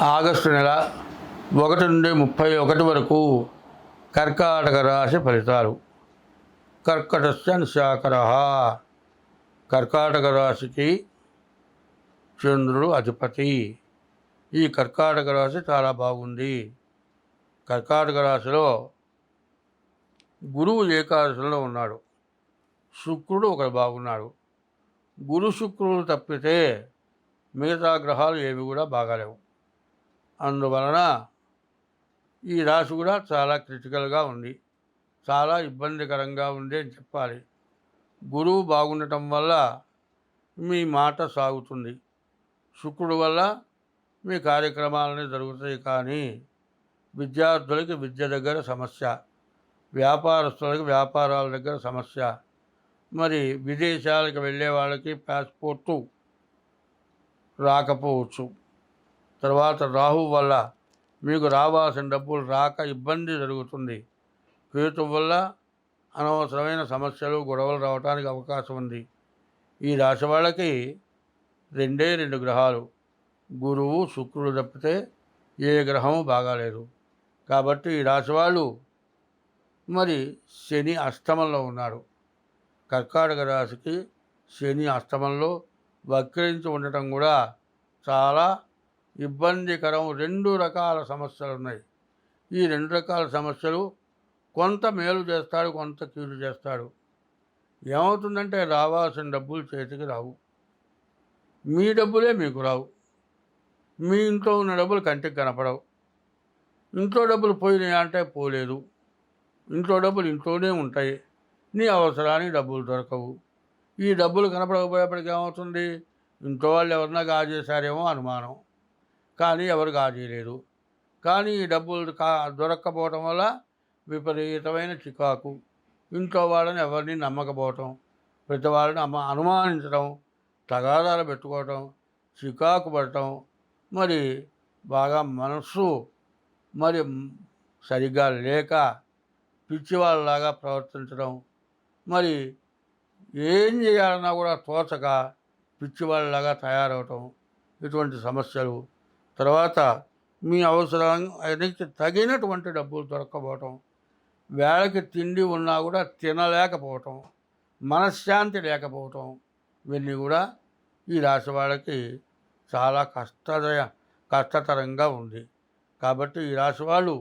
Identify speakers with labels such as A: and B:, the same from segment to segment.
A: August నెల ఒకటి నుండి ముప్పై ఒకటి వరకు కర్కాటక రాశి ఫలితాలు. కర్కటస్య శాకర కర్కాటక రాశికి చంద్రుడు అధిపతి. ఈ కర్కాటక రాశి చాలా బాగుంది. కర్కాటక రాశిలో గురువు ఏకాదశిలో ఉన్నాడు. శుక్రుడు ఒకడు బాగున్నాడు. గురు శుక్రుడు తప్పితే మిగతా గ్రహాలు ఏవి కూడా బాగాలేవు. అందువలన ఈ రాశి కూడా చాలా క్రిటికల్గా ఉంది. చాలా ఇబ్బందికరంగా ఉంది అని చెప్పాలి. గురువు బాగుండటం వల్ల మీ మాట సాగుతుంది. శుక్రుడు వల్ల మీ కార్యక్రమాలని జరుగుతాయి కానీ విద్యార్థులకి విద్య దగ్గర సమస్య వ్యాపారస్తులకి వ్యాపారాల దగ్గర సమస్య మరి విదేశాలకు వెళ్ళే వాళ్ళకి పాస్పోర్టు రాకపోవచ్చు. తర్వాత రాహు వల్ల మీకు రావాల్సిన డబ్బులు రాక ఇబ్బంది జరుగుతుంది. కేతు వల్ల అనవసరమైన సమస్యలు గొడవలు రావడానికి అవకాశం ఉంది. ఈ రాశి వాళ్ళకి రెండే రెండు గ్రహాలు. గురువు శుక్రుడు తప్పితే ఏ గ్రహము బాగాలేదు. కాబట్టి ఈ రాశి వాళ్ళు మరి శని అష్టమంలో ఉన్నారు. కర్కాటక రాశికి శని అష్టమంలో వక్రించి ఉండటం కూడా చాలా ఇబ్బందికరం. రెండు రకాల సమస్యలు ఉన్నాయి. ఈ రెండు రకాల సమస్యలు కొంత మేలు చేస్తాడు కొంత కీడు చేస్తాడు. ఏమవుతుందంటే రావాల్సిన డబ్బులు చేతికి రావు. మీ డబ్బులే మీకు రావు. మీ ఇంట్లో ఉన్న డబ్బులు కంటికి కనపడవు. ఇంట్లో డబ్బులు పోయినాయి అంటే పోలేదు. ఇంట్లో డబ్బులు ఇంట్లోనే ఉంటాయి. నీ అవసరానికి డబ్బులు దొరకవు. ఈ డబ్బులు కనపడకపోయేప్పటికి ఏమవుతుంది? ఇంట్లో వాళ్ళు ఎవరన్నా కాజేశారేమో అనుమానం. కానీ ఎవరు గాజేయలేదు కానీ ఈ డబ్బులు కా దొరక్కపోవటం వల్ల విపరీతమైన చికాకు. ఇంట్లో వాళ్ళని ఎవరిని నమ్మకపోవటం ప్రతి వాళ్ళని అమ్మ అనుమానించడం తగాదాలు పెట్టుకోవటం చికాకు పడటం. మరి బాగా మనస్సు మరి సరిగ్గా లేక పిచ్చివాళ్ళలాగా ప్రవర్తించడం మరి ఏం చేయాలన్నా కూడా తోచక పిచ్చివాళ్ళలాగా తయారవటం. ఇటువంటి సమస్యలు తర్వాత మీ అవసరానికి తగినటువంటి డబ్బులు దొరక్కపోవటం వేళకి తిండి ఉన్నా కూడా తినలేకపోవటం మనశ్శాంతి లేకపోవటం ఇవన్నీ కూడా ఈ రాశి వాళ్ళకి చాలా కష్టదయ కష్టతరంగా ఉంది. కాబట్టి ఈ రాశి వాళ్ళు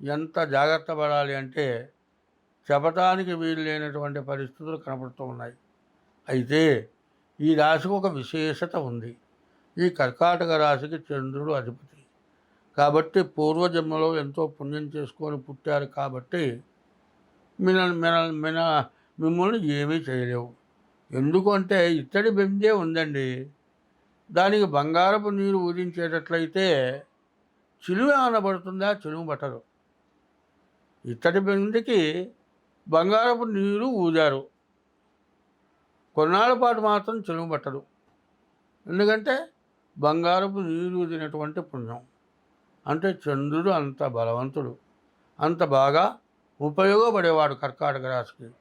A: ఎంత జాగ్రత్త పడాలి అంటే చెప్పటానికి వీలు లేనటువంటి పరిస్థితులు కనపడుతూ ఉన్నాయి. అయితే ఈ రాశికి ఒక విశేషత ఉంది. ఈ కర్కాటక రాశికి చంద్రుడు అధిపతి. కాబట్టి పూర్వజన్మలో ఎంతో పుణ్యం చేసుకొని పుట్టారు కాబట్టి మిన మిన మిన మిమ్మల్ని ఏమీ చేయలేవు. ఎందుకంటే ఇత్తడి బిందే ఉందండి. దానికి బంగారపు నీరు ఊదించేటట్లయితే చిలువ అనబడుతుందా చిలువ పట్టదు. ఇత్తడి బెండికి బంగారపు నీరు ఊదారు. కొన్నాళ్ళ పాటు మాత్రం చిలువ పట్టదు. ఎందుకంటే బంగారపు నీరుదినటువంటి పుణ్యం. అంటే చంద్రుడు అంత బలవంతుడు. అంత బాగా ఉపయోగపడేవాడు కర్కాటక రాశికి.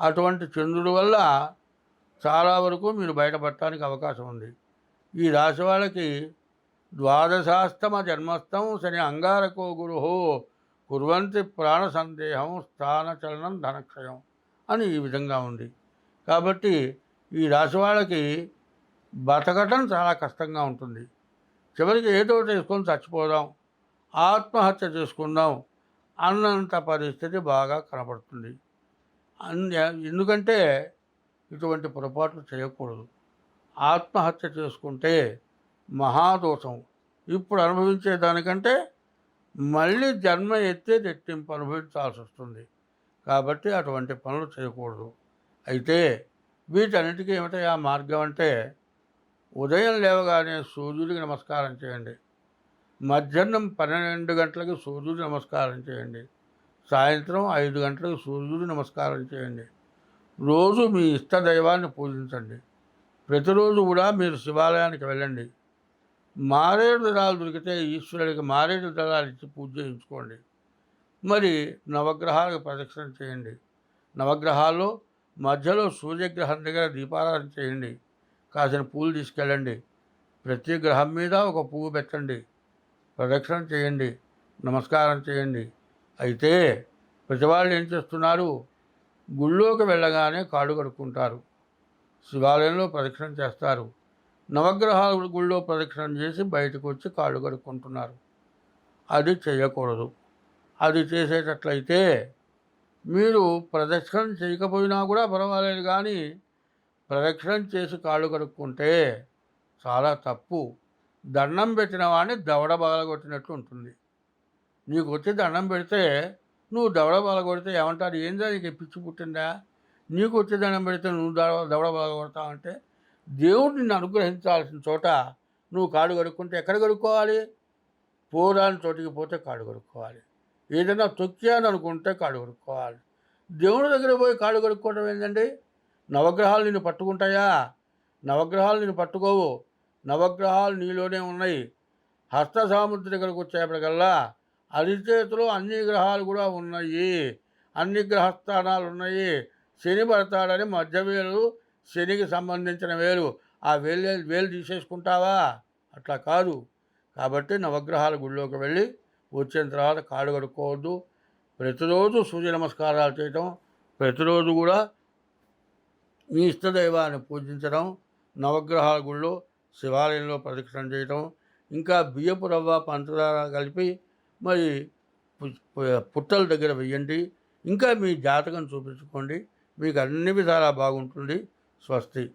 A: అటువంటి చంద్రుడు వల్ల చాలా వరకు మీరు బయటపడటానికి అవకాశం ఉంది. ఈ రాశి వాళ్ళకి ద్వాదశాస్తమ జన్మస్థం శని అంగారకో గురుహో కుర్వంతి ప్రాణ సందేహం స్థానచలనం ధనక్షయం అని ఈ విధంగా ఉంది. కాబట్టి ఈ రాశి వాళ్ళకి బతకటం చాలా కష్టంగా ఉంటుంది. చివరికి ఏదో ఒకటి వేసుకొని చచ్చిపోదాం ఆత్మహత్య చేసుకుందాం అన్నంత పరిస్థితి బాగా కనపడుతుంది అన్- ఎందుకంటే ఇటువంటి పొరపాట్లు చేయకూడదు. ఆత్మహత్య చేసుకుంటే మహాదోషం. ఇప్పుడు అనుభవించే దానికంటే మళ్ళీ జన్మ ఎత్తే రెట్టింపు అనుభవించాల్సి వస్తుంది. కాబట్టి అటువంటి పనులు చేయకూడదు. అయితే వీటన్నిటికీ ఏమిటి ఆ మార్గం అంటే ఉదయం లేవగానే సూర్యుడికి నమస్కారం చేయండి. మధ్యాహ్నం పన్నెండు గంటలకు సూర్యుడు నమస్కారం చేయండి. సాయంత్రం ఐదు గంటలకు సూర్యుడు నమస్కారం చేయండి. రోజు మీ ఇష్ట దైవాన్ని పూజించండి. ప్రతిరోజు కూడా మీరు శివాలయానికి వెళ్ళండి. మారేడు దళాలు దొరికితే ఈశ్వరుడికి మారేడు దళాలు ఇచ్చి పూజ చేయించుకోండి. మరి నవగ్రహాలకు ప్రదక్షిణ చేయండి. నవగ్రహాల్లో మధ్యలో సూర్యగ్రహం దగ్గర దీపారాధన చేయండి. కాసిన పూలు తీసుకెళ్ళండి. ప్రతి గ్రహం మీద ఒక పువ్వు పెట్టండి. ప్రదక్షిణ చేయండి. నమస్కారం చేయండి. అయితే ప్రతి వాళ్ళు ఏం చేస్తున్నారు? గుళ్ళోకి వెళ్ళగానే కాడు కడుక్కుంటారు. శివాలయంలో ప్రదక్షిణ చేస్తారు. నవగ్రహాల గుళ్ళో ప్రదక్షిణ చేసి బయటకు వచ్చి కాళ్ళు కడుక్కుంటున్నారు. అది చేయకూడదు. అది చేసేటట్లయితే మీరు ప్రదక్షిణ చేయకపోయినా కూడా పర్వాలేదు కానీ ప్రదక్షిణం చేసి కాళ్ళు కడుక్కుంటే చాలా తప్పు. దండం పెట్టిన వాడిని దవడ బగలగొట్టినట్లు ఉంటుంది. నీకు వచ్చి దండం పెడితే నువ్వు దవడ బగలగొడితే ఏమంటారు? ఏందా నీకు పిచ్చి పుట్టిందా? నీకు వచ్చి దండం పెడితే నువ్వు దవడ దవడ బాగలగొడతావు అంటే దేవుడు నిన్ను అనుగ్రహించాల్సిన చోట నువ్వు కాడు కడుక్కుంటే ఎక్కడ కడుక్కోవాలి? పోరాని చోటికి పోతే కాడు కడుక్కోవాలి. ఏదైనా తొక్కాను అనుకుంటే కాడు కడుక్కోవాలి. దేవుడి దగ్గర పోయి కాళ్ళు కడుక్కోవడం ఏంటండి నవగ్రహాలు నిన్ను పట్టుకుంటాయా? నవగ్రహాలు నిన్ను పట్టుకోవు. నవగ్రహాలు నీలోనే ఉన్నాయి. హస్త సాముద్రి దగ్గరకు వచ్చేప్పటికల్లా అరిచేతిలో అన్ని గ్రహాలు కూడా ఉన్నాయి. అన్ని గ్రహస్థానాలు ఉన్నాయి. శని పడతాడని మధ్య వేలు శనికి సంబంధించిన వేలు. ఆ వేలు వేలు తీసేసుకుంటావా? అట్లా కాదు. కాబట్టి నవగ్రహాల గుళ్ళోకి వెళ్ళి వచ్చిన తర్వాత కాళ్ళు కడుక్కోవద్దు. ప్రతిరోజు సూర్య నమస్కారాలు చేయటం. ప్రతిరోజు కూడా మీ ఇష్టదైవాన్ని పూజించడం నవగ్రహాల గుళ్ళో శివాలయంలో ప్రదక్షిణ చేయటం ఇంకా బియ్యపు రవ్వ పంచదార కలిపి మరి పుట్టల దగ్గర వెయ్యండి. ఇంకా మీ జాతకం చూపించుకోండి. మీకు అన్ని విధాలా బాగుంటుంది. స్వస్తి.